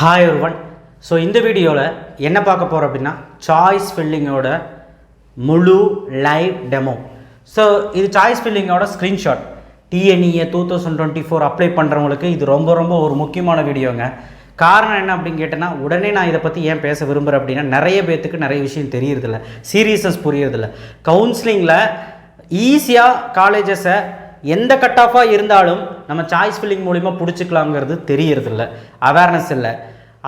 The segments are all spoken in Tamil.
ஹாய் ஒருவன் ஸோ இந்த வீடியோவில் என்ன பார்க்க போகிறோம் அப்படின்னா சாய்ஸ் ஃபில்லிங்கோட முழு லைவ் டெமோ ஸோ இது choice ஃபில்லிங்கோட screenshot TNEA two thousand twenty four apply பண்ணுறவங்களுக்கு இது ரொம்ப ரொம்ப ஒரு முக்கியமான வீடியோங்க. காரணம் என்ன அப்படின்னு கேட்டேன்னா உடனே நான் இதை பற்றி ஏன் பேச விரும்புகிறேன் அப்படின்னா நிறைய பேர்த்துக்கு நிறைய விஷயம் தெரியறதில்ல. சீரியஸ்னஸ் புரியறதில்ல. கவுன்சிலிங்கில் ஈஸியாக காலேஜஸை எந்த கட் ஆஃபாக இருந்தாலும் நம்ம சாய்ஸ் ஃபில்லிங் மூலிமா பிடிச்சிக்கலாங்கிறது தெரியறதில்ல அவேர்னஸ் இல்லை.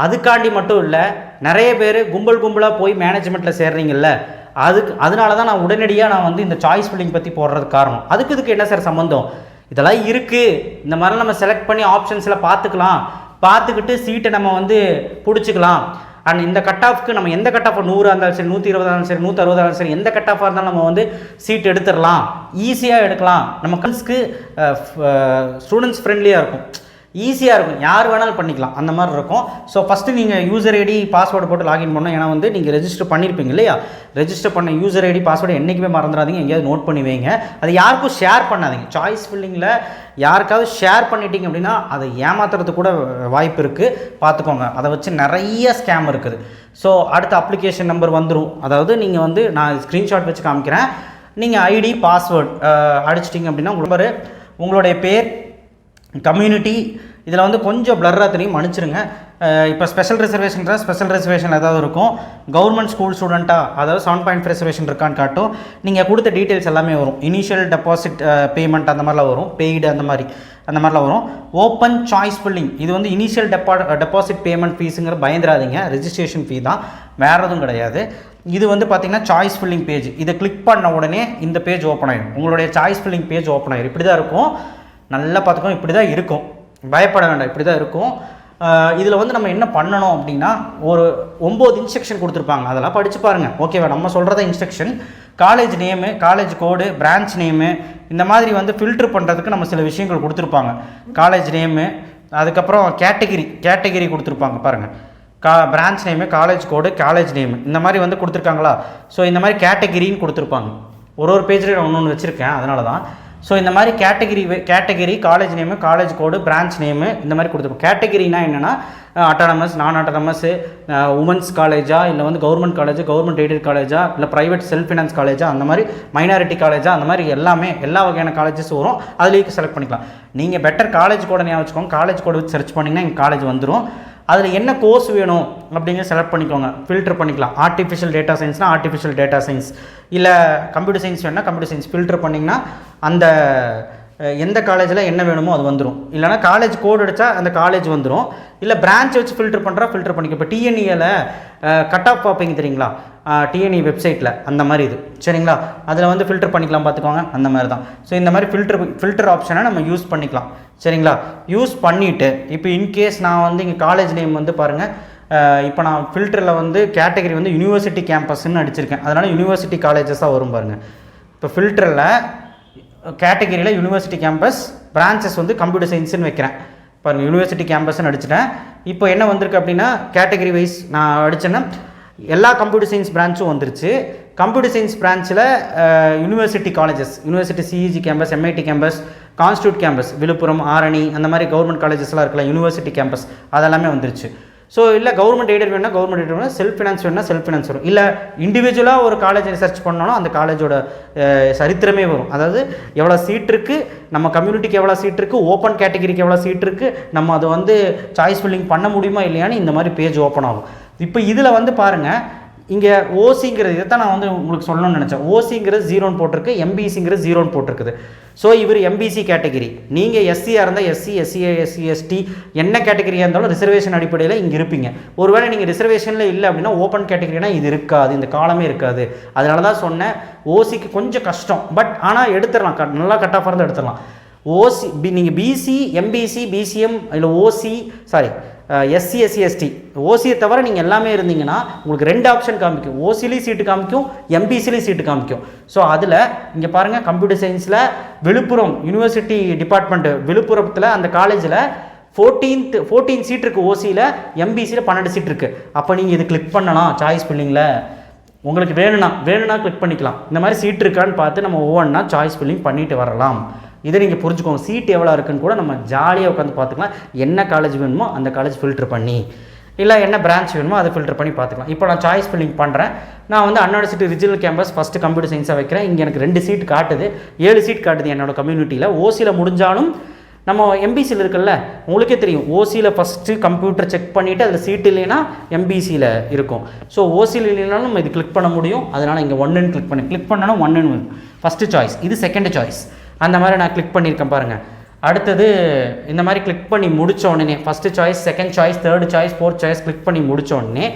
அதுக்காண்டி மட்டும் இல்லை நிறைய பேர் கும்பல் கும்பலாக போய் மேனேஜ்மெண்ட்டில் சேர்றீங்கல்ல அதுக்கு அதனால தான் நான் உடனடியாக நான் வந்து இந்த சாய்ஸ் ஃபில்லிங் பற்றி போடுறதுக்கு காரணம். அதுக்கு இதுக்கு என்ன சார் சம்மந்தம் இதெல்லாம் இருக்குது இந்த மாதிரிலாம் நம்ம செலக்ட் பண்ணி ஆப்ஷன்ஸில் பார்த்துக்கலாம் பார்த்துக்கிட்டு சீட்டை நம்ம வந்து பிடிச்சிக்கலாம். அண்ட் இந்த கட் ஆஃப்க்கு நம்ம எந்த கட் ஆஃப் நூறு இருந்தாலும் சரி நூற்றி இருபதாக இருந்தாலும் சரி நூற்றி அறுபதாக இருந்தாலும் சரி எந்த கட் ஆஃபாக இருந்தாலும் நம்ம வந்து சீட் எடுத்துடலாம். ஈஸியாக எடுக்கலாம். நம்ம கல்ஸ்க்கு ஸ்டூடெண்ட்ஸ் ஃப்ரெண்ட்லியாக இருக்கும். ஈஸியாக இருக்கும். யார் வேணாலும் பண்ணிக்கலாம். அந்த மாதிரி இருக்கும். ஸோ ஃபஸ்ட்டு நீங்கள் யூசர் ஐடி பாஸ்வேர்டு போட்டு லாகின் பண்ணணும். ஏன்னா வந்து நீங்கள் ரெஜிஸ்டர் பண்ணியிருப்பீங்க இல்லையா? ரெஜிஸ்டர் பண்ண யூசர் ஐடி பாஸ்வேர்டு என்றைக்குமே மறந்துடாதீங்க. எங்கேயாவது நோட் பண்ணி வைங்க. அது யாருக்கும் ஷேர் பண்ணாதீங்க. சாய்ஸ் ஃபில்லிங்கில் யாருக்காவது ஷேர் பண்ணிட்டீங்க அப்படின்னா அதை ஏமாத்துறதுக்கு கூட வாய்ப்பு இருக்குது பார்த்துக்கோங்க. அதை வச்சு நிறைய ஸ்கேம் இருக்குது. ஸோ அடுத்த அப்ளிகேஷன் நம்பர் வந்துடும் அதாவது நீங்கள் வந்து நான் ஸ்க்ரீன்ஷாட் வச்சு காமிக்கிறேன். நீங்கள் ஐடி பாஸ்வேர்டு அடிச்சிட்டிங்க அப்படின்னா உங்கள் உங்களுடைய பேர் கம்யூனிட்டி இதில் வந்து கொஞ்சம் பிளர்ராக தெரியும். மன்னிச்சிருங்க. இப்போ ஸ்பெஷல் ரிசர்வேஷன்ற ஸ்பெஷல் ரிசர்வேஷன் ஏதாவது இருக்கும். கவர்மெண்ட் ஸ்கூல் ஸ்டூடெண்ட்டாக அதாவது செவன் பாயிண்ட் ரிசர்வேஷன் இருக்கான்னு காட்டும். நீங்கள் கொடுத்த டீட்டெயில்ஸ் எல்லாமே வரும். இனிஷியல் டெபாசிட் பேமெண்ட் அந்த மாதிரிலாம் வரும். பெய்டு அந்த மாதிரி அந்த மாதிரிலாம் வரும். ஓப்பன் சாய்ஸ் ஃபில்லிங் இது வந்து இனிஷியல் டெபா டெபாசிட் பேமெண்ட் ஃபீஸுங்கிற பயந்துராதீங்க ரெஜிஸ்ட்ரேஷன் ஃபீ தான். வேறு எதுவும் கிடையாது. இது வந்து பார்த்திங்கன்னா சாய்ஸ் ஃபில்லிங் பேஜ் இதை கிளிக் பண்ண உடனே இந்த பேஜ் ஓப்பன் ஆயிடும் உங்களுடைய சாய்ஸ் ஃபில்லிங் பேஜ் ஓப்பன் ஆயிடும் இப்படி தான் இருக்கும். நல்லா பார்த்துக்கோ இப்படி தான் இருக்கும். பயப்பட வேண்டாம். இப்படி தான் இருக்கும் இதில் வந்து நம்ம என்ன பண்ணணும் அப்படின்னா ஒரு ஒம்பது இன்ஸ்ட்ரக்ஷன் கொடுத்துருப்பாங்க. அதெல்லாம் படித்து பாருங்கள் ஓகேவா நம்ம சொல்கிறத instruction college name college code branch name இந்த மாதிரி வந்து ஃபில்டர் பண்ணுறதுக்கு நம்ம சில விஷயங்கள் கொடுத்துருப்பாங்க. காலேஜ் நேமு அதுக்கப்புறம் கேட்டகிரி கேட்டகிரி கொடுத்துருப்பாங்க. பாருங்கள் கா branch name college code college name இந்த மாதிரி வந்து கொடுத்துருக்காங்களா? ஸோ இந்த மாதிரி கேட்டகிரின்னு கொடுத்துருப்பாங்க. ஒரு ஒரு பேஜில் நான் ஒன்று ஒன்று வச்சுருக்கேன். அதனால தான் ஸோ இந்த மாதிரி category category college name college code branch name இந்த மாதிரி கொடுத்துருப்போம். கேட்டகிரினா என்னென்னா அட்டானமஸ் நான் அட்டானமஸ் உமன்ஸ் காலேஜா இல்லை வந்து கவர்மெண்ட் காலேஜ் கவர்மெண்ட் எய்டட் காலேஜா இல்லை ப்ரைவேட் செல்ஃப் ஃபினான்ஸ் காலேஜா அந்த மாதிரி மைனாரிட்டி காலேஜா அந்த மாதிரி எல்லாமே எல்லா வகையான காலேஜஸ் வரும். அதுலேயும் செலக்ட் பண்ணிக்கலாம். நீங்கள் பெட்டர் காலேஜ் கோடை ஞாபகம் வச்சுக்கோங்க. காலேஜ் கோடு வச்சு சர்ச் பண்ணிங்கன்னா எங்கள் காலேஜ் வந்துடும் அதில் என்ன கோர்ஸ் வேணும் அப்படிங்கிற செலக்ட் பண்ணிக்கோங்க. ஃபில்டர் பண்ணிக்கலாம். ஆர்டிஃபிஷியல் டேட்டா சயின்ஸ்னால் ஆர்டிஃபிஷியல் டேட்டா சயின்ஸ் இல்லை கம்ப்யூட்டர் சயின்ஸ் வேணால் கம்ப்யூட்டர் சயின்ஸ் ஃபில்டர் பண்ணிங்கன்னா அந்த எந்த காலேஜில் என்ன வேணுமோ அது வந்துடும் இல்லைனா காலேஜ் கோட் அடித்தா அந்த காலேஜ் வந்துடும் இல்லை பிரான்ச் வச்சு ஃபில்டர் பண்ணுறா ஃபில்டர் பண்ணிக்க. இப்போ டிஎன்இயில் கட் ஆஃப் பார்ப்பீங்க தெரியுங்களா? டிஎன்இ வெப்சைட்டில் அந்த மாதிரி இது. சரிங்களா? அதில் வந்து ஃபில்டர் பண்ணிக்கலாம் பார்த்துக்கோங்க அந்த மாதிரி தான். ஸோ இந்த மாதிரி ஃபில்டர் ஃபில்டர் ஆப்ஷனை நம்ம யூஸ் பண்ணிக்கலாம். சரிங்களா? யூஸ் பண்ணிவிட்டு இப்போ இன்கேஸ் நான் வந்து இங்கே காலேஜ் நேம் வந்து பாருங்கள் இப்போ நான் ஃபில்டரில் வந்து கேட்டகரி வந்து யூனிவர்சிட்டி கேம்பஸ்ன்னு அடிச்சிருக்கேன். அதனால் யூனிவர்சிட்டி காலேஜஸாக வரும் பாருங்கள் இப்போ ஃபில்டரில் கேட்டகரியில் யூனிவர்சிட்டி கேம்பஸ் பிரான்ச்சஸ் வந்து கம்ப்யூட்டர் சயின்ஸ்னு வைக்கிறேன். பாருங்கள் யூனிவர்சிட்டி கேம்பஸ்ன்னு அடிச்சிட்டேன். இப்போ என்ன வந்திருக்கு அப்படின்னா கேட்டகரி வைஸ் நான் அடித்தேன்னா எல்லா கம்ப்யூட்டர் சயின்ஸ் பிரான்ச்சும் வந்துருச்சு. Computer science பிரான்ச்சில் university colleges university CEG campus MIT campus constituent campus Villupuram Arani அந்த மாதிரி கவர்மெண்ட் காலேஜஸ்லாம் இருக்கலாம் யூனிவர்சிட்டி கேம்பஸ் அதெல்லாமே வந்துருச்சு. ஸோ இல்லை கவர்மெண்ட் எய்டட் வேணுன்னா கவர்மெண்ட் எய்டட் வேணும் செல்ஃப் ஃபினான்ஸ் வேணும்னா செல்ஃப் ஃபினான்ஸ் வரும். இல்லை இண்டிவிஜுவலாக ஒரு காலேஜ் சர்ச் பண்ணாலும் அந்த காலேஜோட சரித்திரமே வரும். அதாவது எவ்வளோ சீட் இருக்குது நம்ம கம்யூனிட்டிக்கு எவ்வளோ சீட் இருக்குது ஓப்பன் கேட்டகிரிக்கு எவ்வளோ சீட் இருக்குது நம்ம அதை வந்து சாய்ஸ் ஃபில்லிங் பண்ண முடியுமா இல்லையான்னு இந்த மாதிரி பேஜ் ஓப்பன் ஆகும். இப்போ இதில் வந்து பாருங்கள் இங்கே ஓசிங்கிறது இதை தான் நான் வந்து உங்களுக்கு சொல்லணும்னு நினச்சேன். ஓசிங்கிறது ஜீரோன்னு போட்டிருக்கு எம்பிசிங்கிறது ஜீரோன்னு போட்டிருக்குது. ஸோ இவர் எம்பிசி கேட்டகிரி நீங்கள் எஸ்சியாக இருந்தால் எஸ்சி எஸ்சிஏ எஸ்சி எஸ்டி என்ன கேட்டகிரியாக இருந்தாலும் ரிசர்வேஷன் அடிப்படையில் இங்கே இருப்பீங்க. ஒருவேளை நீங்கள் ரிசர்வேஷனில் இல்லை அப்படின்னா ஓப்பன் கேட்டகரினா இது இருக்காது இந்த காலமே இருக்காது. அதனால தான் சொன்னேன் ஓசிக்கு கொஞ்சம் கஷ்டம். பட் ஆனால் எடுத்துடலாம். க நல்லா கட் ஆஃப் இருந்தால் எடுத்துடலாம். ஓசி பி நீங்கள் பிசி எம்பிசி பிசிஎம் இல்லை OC sorry SC SC ST ஓசியை தவிர நீங்கள் எல்லாமே இருந்தீங்கன்னா உங்களுக்கு ரெண்டு ஆப்ஷன் காமிக்கும். ஓசிலையும் சீட்டு காமிக்கும் எம்பிசிலையும் சீட்டு காமிக்கும். ஸோ அதில் இங்கே பாருங்கள் கம்ப்யூட்டர் சயின்ஸில் விழுப்புரம் யூனிவர்சிட்டி டிபார்ட்மெண்ட்டு விழுப்புரத்தில் அந்த காலேஜில் ஃபோர்டீன்த் ஃபோர்டீன் சீட் இருக்குது ஓசியில் எம்பிசியில் பன்னெண்டு சீட் இருக்குது அப்போ நீங்கள் இது கிளிக் பண்ணலாம் சாய்ஸ் ஃபில்லிங்கில் உங்களுக்கு வேணும்னா வேணும்னா கிளிக் பண்ணிக்கலாம். இந்த மாதிரி சீட் இருக்கான்னு பார்த்து நம்ம ஒவ்வொன்றா சாய்ஸ் ஃபில்லிங் பண்ணிட்டு வரலாம். இதை நீங்கள் புரிஞ்சுக்கோங்க. சீட் எவ்வளோ இருக்குன்னு கூட நம்ம ஜாலியாக உட்காந்து பார்த்துக்கலாம். என்ன காலேஜ் வேணுமோ அந்த காலேஜ் ஃபில்டர் பண்ணி. இல்லை என்ன பிரான்ச் வேணுமோ அதை ஃபில்டர் பண்ணி பார்த்துக்கலாம். இப்போ நான் சாய்ஸ் ஃபில்லிங் பண்ணுறேன் நான் வந்து அன்னாடு சீட்டு ரிஜினல் கேம்பஸ் ஃபஸ்ட்டு கம்ப்யூட்டர் சயின்ஸாக வைக்கிறேன். இங்கே எனக்கு ரெண்டு சீட் காட்டுது. ஏழு சீட் காட்டுது என்னோடய கம்யூனிட்டியில் ஓசியில் முடிஞ்சாலும் நம்ம எம்பிசியில் இருக்குல்ல உங்களுக்கே தெரியும். ஓசியில் ஃபஸ்ட்டு கம்ப்யூட்டர் செக் பண்ணிவிட்டு அதில் சீட் இல்லைன்னா எம்பிசியில் இருக்கும். ஸோ ஓசியில் இல்லைனாலும் நம்ம இது கிளிக் பண்ண முடியும். அதனால் இங்கே ஒன்னுன்னு கிளிக் பண்ணி. கிளிக் பண்ணாலும் ஒன்னுன்னு ஃபஸ்ட்டு சாய்ஸ் இது செகண்ட் சாய்ஸ் அந்த மாதிரி நான் கிளிக் பண்ணியிருக்கேன் பாருங்கள் அடுத்தது இந்த மாதிரி கிளிக் பண்ணி முடிச்ச உடனே first choice second choice third choice fourth choice click பண்ணி முடித்தோடனே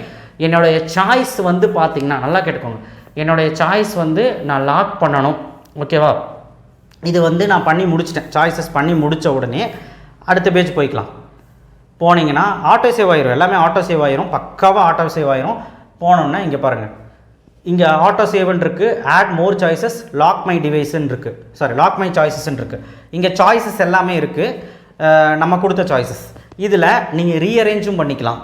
என்னுடைய சாய்ஸ் வந்து பார்த்தீங்கன்னா நல்லா கேட்டுக்கோங்க. என்னுடைய சாய்ஸ் வந்து நான் லாக் பண்ணணும். ஓகேவா இது வந்து நான் பண்ணி முடிச்சிட்டேன். சாய்ஸஸ் பண்ணி முடித்த உடனே அடுத்த பேஜ் போய்க்கலாம். போனீங்கன்னா ஆட்டோ சேவ் ஆயிரும். எல்லாமே ஆட்டோ சேவ் ஆயிரும். பக்காவாக ஆட்டோ சேவ் ஆயிரும். போனோன்னா இங்கே பாருங்கள் இங்கே ஆட்டோ சேவன் இருக்குது add more choices lock my டிவைஸ்ன்னு இருக்குது சாரி லாக் மை சாய்ஸஸ்ன்னு இருக்குது இங்கே சாய்ஸஸ் எல்லாமே இருக்குது நம்ம கொடுத்த சாய்ஸஸ் இதில் நீங்கள் ரீஅரேஞ்சும் பண்ணிக்கலாம்.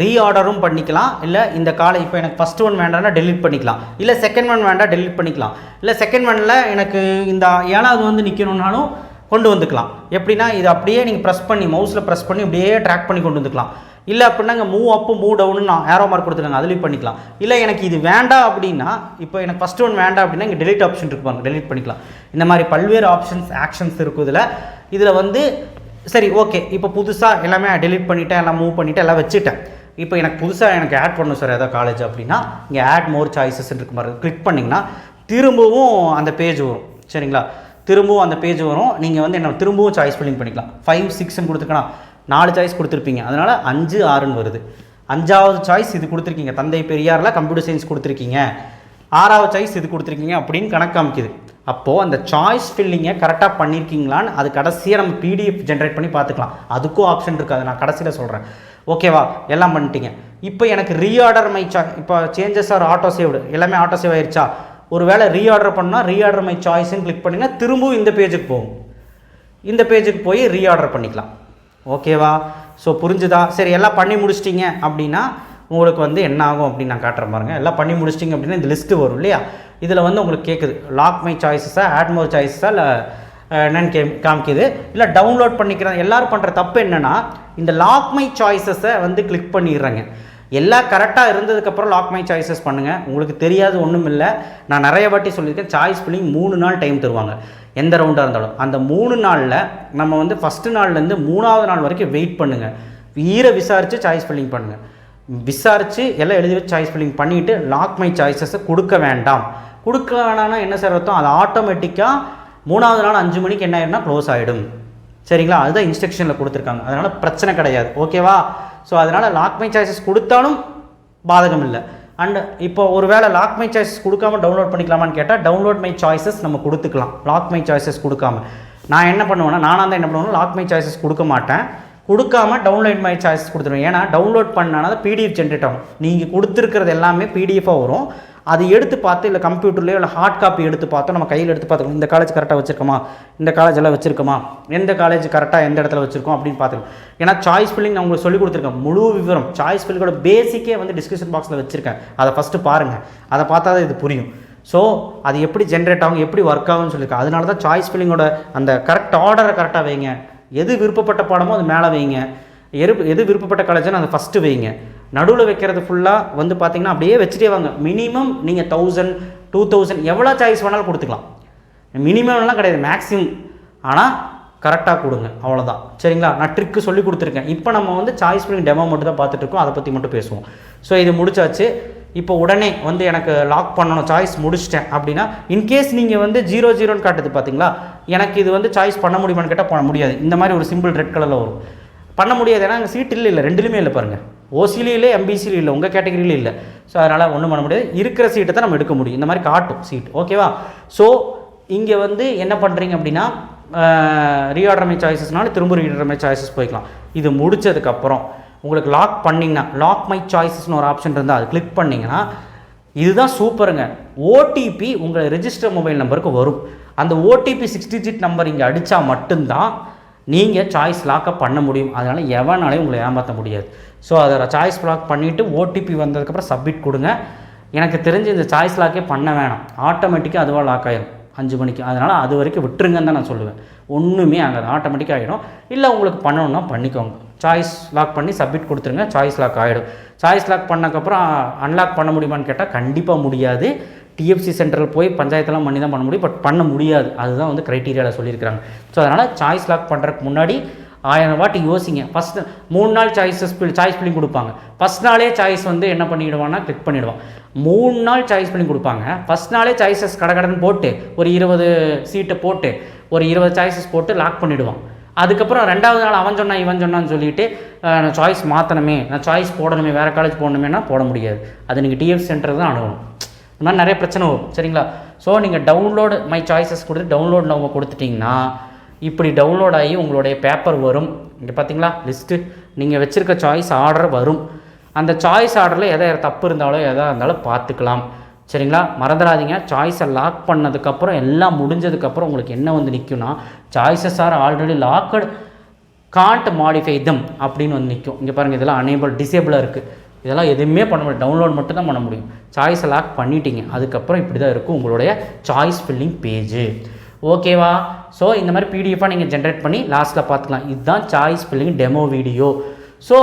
ரீஆர்டரும் பண்ணிக்கலாம். இல்லை இந்த காலை இப்போ எனக்கு ஃபஸ்ட் ஒன் வேண்டாம்னா டெலிட் பண்ணிக்கலாம். இல்லை செகண்ட் ஒன் வேண்டாம் டெலிட் பண்ணிக்கலாம். இல்லை செகண்ட் ஒனில் எனக்கு இந்த ஏழாவது வந்து நிற்கணுன்னாலும் கொண்டு வந்துக்கலாம். எப்படின்னா இது அப்படியே நீங்கள் ப்ரெஸ் பண்ணி மவுஸில் ப்ரெஸ் பண்ணி அப்படியே ட்ராக் பண்ணி கொண்டு வந்துக்கலாம். இல்லை அப்படின்னா இங்கே மூவ் அப்பு மூவ் டவுன்னு நான் ஏரோ மார்க் கொடுத்துருக்காங்க அதுலேயும் பண்ணிக்கலாம். இல்லை எனக்கு இது வேண்டாம் அப்படின்னா இப்போ எனக்கு ஃபஸ்ட் ஒன் வேண்டாம் அப்படின்னா இங்கே டெலிட் ஆப்ஷன் இருக்கு பாருங்க டெலிட் பண்ணிக்கலாம். இந்த மாதிரி பல்வேறு ஆப்ஷன்ஸ் ஆக்ஷன்ஸ் இருக்கும் இதில். இதில் வந்து சரி ஓகே இப்போ புதுசாக எல்லாமே டெலிட் பண்ணிட்டேன் எல்லாம் மூவ் பண்ணிவிட்டு எல்லாம் வச்சுட்டேன். இப்போ எனக்கு புதுசாக எனக்கு ஆட் பண்ணணும் சார் ஏதாவது காலேஜ் அப்படின்னா இங்கே ஆட் மோர் சாய்ஸஸ் இருக்கு பாருங்க கிளிக் பண்ணிங்கன்னா திரும்பவும் அந்த பேஜ் வரும் சரிங்களா? திரும்பவும் அந்த பேஜ் வரும் நீங்கள் வந்து என்ன திரும்பவும் சாய்ஸ் ஃபில்லிங் பண்ணிக்கலாம். ஃபைவ் சிக்ஸ்னு கொடுத்துக்கலாம் நாலு சாய்ஸ் கொடுத்துருப்பீங்க. அதனால் அஞ்சு ஆறுன்னு வருது. அஞ்சாவது சாய்ஸ் இது கொடுத்துருக்கீங்க. தந்தை பெரியாரில் கம்ப்யூட்டர் சயின்ஸ் கொடுத்துருக்கீங்க. ஆறாவது சாய்ஸ் இது கொடுத்துருக்கீங்க அப்படின்னு கணக்கு காமிக்குது. அப்போது அந்த சாய்ஸ் ஃபில்லிங்கை கரெக்டாக பண்ணியிருக்கீங்களான்னு அது கடைசியாக நம்ம பிடிஎஃப் ஜென்ரேட் பண்ணி பார்த்துக்கலாம். அதுக்கும் ஆப்ஷன் இருக்குது. அதை நான் கடைசியில் சொல்கிறேன் ஓகேவா எல்லாம் பண்ணிட்டீங்க. இப்போ எனக்கு ரீஆர்டர் மை சாய் இப்போ சேஞ்சஸ் ஆர் ஆட்டோ சேவ்டு எல்லாமே ஆட்டோ சேவ் ஆயிடுச்சா ஒரு வேளை ரீஆர்டர் பண்ணால் ரீஆர்டர் மை சாய்ஸ்ன்னு கிளிக் பண்ணிங்கன்னா திரும்பவும் இந்த பேஜுக்கு போகும். இந்த பேஜுக்கு போய் ரீஆர்டர் பண்ணிக்கலாம். ஓகேவா? ஸோ புரிஞ்சுதா? சரி எல்லாம் பண்ணி முடிச்சிட்டிங்க அப்படின்னா உங்களுக்கு வந்து என்ன ஆகும் அப்படின்னு நான் காட்டுறேன் பாருங்க. எல்லாம் பண்ணி முடிச்சிட்டிங்க அப்படின்னா இந்த லிஸ்ட்டு வரும் இல்லையா? இதில் வந்து உங்களுக்கு கேட்குது லாக் மை சாய்ஸஸா ஆட் மோர் சாய்ஸஸா இல்லை என்னென்னு கே காமிக்குது. இல்லை டவுன்லோட் பண்ணிக்கிறாங்க எல்லோரும் பண்ணுற தப்பு என்னென்னா இந்த லாக் மை சாய்ஸஸை வந்து கிளிக் பண்ணிடுறாங்க. எல்லாம் கரெக்டாக இருந்ததுக்கப்புறம் லாக் மை சாய்ஸஸ் பண்ணுங்கள் உங்களுக்கு தெரியாது ஒன்றும் இல்லை நான் நிறைய வாட்டி சொல்லியிருக்கேன் சாய்ஸ் ஃபில்லிங் மூணு நாள் டைம் தருவாங்க. எந்த ரவுண்டாக இருந்தாலும். அந்த மூணு நாளில் நம்ம வந்து ஃபஸ்ட்டு நாள்லேருந்து மூணாவது நாள் வரைக்கும் வெயிட் பண்ணுங்கள் ஈர விசாரித்து சாய்ஸ் ஃபில்லிங் பண்ணுங்கள் விசாரித்து எல்லாம் எழுதி வச்சு சாய்ஸ் ஃபில்லிங் பண்ணிவிட்டு லாக் மை சாய்ஸஸை கொடுக்க வேண்டாம். கொடுக்க வேணாம்னா என்ன சார் அர்த்தம்? அது ஆட்டோமேட்டிக்காக மூணாவது நாள் அஞ்சு மணிக்கு என்ன ஆயிடும்னா க்ளோஸ் ஆகிடும் சரிங்களா? அதுதான் இன்ஸ்ட்ரக்ஷனில் கொடுத்துருக்காங்க. அதனால் பிரச்சனை கிடையாது. ஓகேவா ஸோ அதனால் லாக் மை சாய்ஸஸ் கொடுத்தாலும் பாதகம் இல்லை அண்ட் இப்போ ஒரு வேளை லாக் மை சாய்ஸஸ் கொடுக்காம டவுன்லோட் பண்ணிக்கலாமான்னு கேட்டால் டவுன்லோட் மை சாய்ஸஸ் நம்ம கொடுத்துக்கலாம். லாக் மை சாய்ஸஸ் கொடுக்காம. நான் என்ன பண்ணுவேன்னா நானாக தான் என்ன பண்ணுவேன்னா லாக் மை சாய்ஸஸ் கொடுக்க மாட்டேன். கொடுக்காம டவுன்லோட் மை சாய்ஸ் கொடுத்துருவேன். ஏன்னா டவுன்லோட் பண்ணால் பிடிஎஃப் ஜென்ரேட் ஆகும். நீங்கள் கொடுத்துருக்கிறது எல்லாமே பிடிஎஃபாக வரும். அது எடுத்து பார்த்து இல்லை கம்ப்யூட்டர்லேயோ இல்லை ஹார்ட் காப்பி எடுத்து பார்த்தோம் நம்ம கையில் எடுத்து பார்த்துக்கணும் இந்த காலேஜ் கரெக்டாக வச்சிருக்கோமா? இந்த காலேஜ் எல்லாம் வச்சிருக்கோமா? எந்த காலேஜ் கரெக்டாக எந்த இடத்துல வச்சிருக்கோம் அப்படின்னு பார்த்துக்கணும் ஏன்னா சாய்ஸ் ஃபில்லிங் நான் உங்களுக்கு சொல்லி கொடுத்துருக்கேன். முழு விவரம் சாய்ஸ் ஃபில்லிங்கோட பேசிக்கே வந்து டிஸ்கிரிப்ஷன் பாக்ஸில் வச்சிருக்கேன். அதை ஃபஸ்ட்டு பாருங்கள் அதை பார்த்தா தான் இது புரியும். ஸோ அது எப்படி ஜென்ரேட் ஆகும் எப்படி ஒர்க் ஆகும்னு சொல்லியிருக்கேன். அதனால தான் சாய்ஸ் ஃபில்லிங்கோட அந்த கரெக்ட் ஆர்டரை கரெக்டாக வைங்க. எது விருப்பப்பட்ட பாடமோ அது மேலே வைங்க. எரு எது விருப்பப்பட்ட காலேஜ்னு அதை ஃபஸ்ட்டு வைங்க. நடுவில் வைக்கிறது ஃபுல்லாக வந்து பார்த்தீங்கன்னா அப்படியே வச்சுட்டே வாங்க. மினிமம் நீங்கள் தௌசண்ட் டூ தௌசண்ட் எவ்வளோ சாய்ஸ் வேணாலும் கொடுத்துக்கலாம். மினிமம்லாம் கிடையாது மேக்ஸிமம் ஆனால் கரெக்டாக கொடுங்க அவ்வளோதான் சரிங்களா? நான் ட்ரிக்கு சொல்லி கொடுத்துருக்கேன். இப்போ நம்ம வந்து சாய்ஸ் பண்ணி டெமோ மட்டும் தான் பார்த்துட்ருக்கோம் அதை பற்றி மட்டும் பேசுவோம். ஸோ இது முடிச்சாச்சு. இப்போ உடனே வந்து எனக்கு லாக் பண்ணணும் சாய்ஸ் முடிச்சிட்டேன் அப்படின்னா இன்கேஸ் நீங்கள் வந்து ஜீரோ ஜீரோன்னு காட்டுது பார்த்தீங்களா எனக்கு இது வந்து சாய்ஸ் பண்ண முடியுமான்னு கேட்டால் பண்ண முடியாது. இந்த மாதிரி ஒரு சிம்பிள் ரெட் கலரில் வரும். பண்ண முடியாது. ஏன்னா அங்கே சீட் இல்லை இல்லை. ரெண்டுலேயுமே இல்லை பாருங்கள் ஓசிலையும் இல்லை எம்பிசிலையும் இல்லை உங்கள் கேட்டகரியிலும் இல்லை. ஸோ அதனால் ஒன்றும் பண்ண முடியாது. இருக்கிற சீட்டை தான் நம்ம எடுக்க முடியும். இந்த மாதிரி காட்டும் சீட் ஓகேவா ஸோ இங்கே வந்து என்ன பண்ணுறீங்க அப்படின்னா ரீஆர்டர் மை சாய்ஸஸ்னால திரும்ப ரீஆர்டர் மை சாய்ஸஸ் போய்க்கலாம். இது முடிச்சதுக்கப்புறம் உங்களுக்கு லாக் பண்ணிங்கன்னா லாக் மை சாய்ஸஸ்னு ஒரு ஆப்ஷன் இருந்தால் அது கிளிக் பண்ணிங்கன்னா இதுதான் சூப்பருங்க. ஓடிபி உங்கள் ரெஜிஸ்டர் மொபைல் நம்பருக்கு வரும். அந்த ஓடிபி சிக்ஸ் டிஜிட் நம்பர் இங்கே அடித்தா மட்டும்தான் நீங்கள் சாய்ஸ் லாக்கப் பண்ண முடியும். அதனால் எவனாலையும் உங்களை ஏமாற்ற முடியாது. ஸோ அதை சாய்ஸ் லாக் பண்ணிவிட்டு ஓடிபி வந்ததுக்கப்புறம் சப்மிட் கொடுங்க. எனக்கு தெரிஞ்சு இந்த சாய்ஸ் லாக்கே பண்ண வேணாம். ஆட்டோமேட்டிக்காக அதுவாக லாக் ஆகிடும் அஞ்சு மணிக்கு. அதனால் அது வரைக்கும் விட்டுருங்கன்னு தான் நான் சொல்லுவேன். ஒன்றுமே அங்கே ஆட்டோமேட்டிக்காக ஆகிடும் இல்லை உங்களுக்கு பண்ணணும்னா பண்ணிக்கோங்க. சாய்ஸ் லாக் பண்ணி சப்மிட் கொடுத்துருங்க. சாய்ஸ் லாக் ஆகிடும் சாய்ஸ் லாக் பண்ணக்கப்புறம் அன்லாக் பண்ண முடியுமான்னு கேட்டால் கண்டிப்பாக முடியாது. டிஎஃப்சி சென்டரில் போய் பஞ்சாயத்தெல்லாம் பண்ணி தான் பண்ண முடியும். பட் பண்ண முடியாது. அதுதான் வந்து க்ரைட்டீரியாவில் சொல்லியிருக்காங்க ஸோ அதனால் சாய்ஸ் லாக் பண்ணுறதுக்கு முன்னாடி ஆயிரம் வாட்டி யோசிங்க. ஃபஸ்ட்டு மூணு நாள் சாய்ஸஸ் சாய்ஸ் ஃபில்லிங் கொடுப்பாங்க. ஃபஸ்ட் நாளே சாய்ஸ் வந்து என்ன பண்ணிவிடுவான்னா கிளிக் பண்ணிவிடுவான் மூணு நாள் சாய்ஸ் பண்ணி கொடுப்பாங்க. ஃபஸ்ட் நாளே சாய்ஸஸ் கடகடன்னு போட்டு ஒரு இருபது சீட்டை போட்டு ஒரு இருபது சாய்ஸஸ் போட்டு லாக் பண்ணிவிடுவான் அதுக்கப்புறம் ரெண்டாவது நாள் அவன் சொன்னான் இவன் சொன்னான்னு சொல்லிட்டு நான் சாய்ஸ் மாற்றணுமே நான் சாய்ஸ் போடணுமே வேறு காலேஜ் போடணுமேனா போட முடியாது. அது நீங்கள் டிஎஃப் சென்டர் தான் அணுகணும். இந்த மாதிரி நிறைய பிரச்சனை வரும். சரிங்களா? ஸோ நீங்கள் டவுன்லோடு மை சாய்ஸஸ் கொடுத்து டவுன்லோட் நம்ம கொடுத்துட்டிங்கன்னா இப்படி டவுன்லோட் ஆகி உங்களுடைய பேப்பர் வரும். இங்கே பார்த்தீங்களா லிஸ்ட்டு நீங்கள் வச்சுருக்க சாய்ஸ் ஆர்டர் வரும். அந்த சாய்ஸ் ஆர்டரில் எதை தப்பு இருந்தாலோ எதாக இருந்தாலும் பார்த்துக்கலாம். சரிங்களா? மறந்துடாதீங்க. சாய்ஸை லாக் பண்ணதுக்கப்புறம் எல்லாம் முடிஞ்சதுக்கப்புறம் உங்களுக்கு என்ன வந்து நிற்கும்னா choices are already locked can't modify them அப்படின்னு வந்து நிற்கும் இங்கே பாருங்கள் இதெல்லாம் அனேபிள் டிசேபிளாக இருக்குது இதெல்லாம் எதுவுமே பண்ண முடியும் டவுன்லோட் மட்டும் தான் பண்ண முடியும். சாய்ஸை லாக் பண்ணிட்டீங்க. அதுக்கப்புறம் இப்படி தான் இருக்கும் உங்களுடைய சாய்ஸ் ஃபில்லிங் பேஜு ஓகேவா ஸோ இந்த மாதிரி பிடிஎஃபாக நீங்கள் ஜென்ரேட் பண்ணி லாஸ்ட்டில் பார்த்துக்கலாம். இதுதான் choice filling demo video so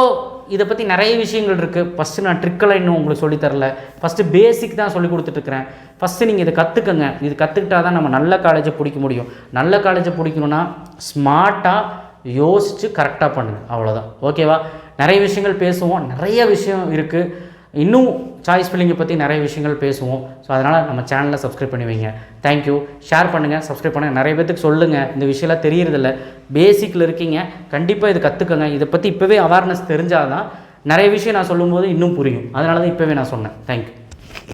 இதை பற்றி நிறைய விஷயங்கள் இருக்குது ஃபஸ்ட்டு நான் ட்ரிக்கெல்லாம் இன்னும் உங்களுக்கு சொல்லித்தரல ஃபஸ்ட்டு பேசிக் தான் சொல்லி கொடுத்துட்ருக்குறேன் ஃபஸ்ட்டு நீங்கள் இதை கற்றுக்கங்க இது கற்றுக்கிட்டா தான் நம்ம நல்ல காலேஜை பிடிக்க முடியும். நல்ல காலேஜை பிடிக்கணுன்னா ஸ்மார்ட்டாக யோசித்து கரெக்டாக பண்ணுங்கள் அவ்வளோதான் ஓகேவா நிறைய விஷயங்கள் பேசுவோம் நிறைய விஷயம் இருக்குது இன்னும் சாய்ஸ் ஃபில்லிங்கை பற்றி நிறைய விஷயங்கள் பேசுவோம். ஸோ அதனால் நம்ம சேனலை சப்ஸ்கிரைப் பண்ணி வைங்க. தேங்க்யூ ஷேர் பண்ணுங்கள் சப்ஸ்கிரைப் பண்ணுங்கள் நிறைய பேத்துக்கு சொல்லுங்கள் இந்த விஷயம்லாம் தெரியறதில்ல. பேசிக்கில் இருக்கீங்க. கண்டிப்பாக இது கற்றுக்கங்க இதை பற்றி இப்போவே அவேர்னஸ் தெரிஞ்சால் தான் நிறைய விஷயம் நான் சொல்லும்போது இன்னும் புரியும். அதனால தான் இப்போவே நான் சொன்னேன். தேங்க்யூ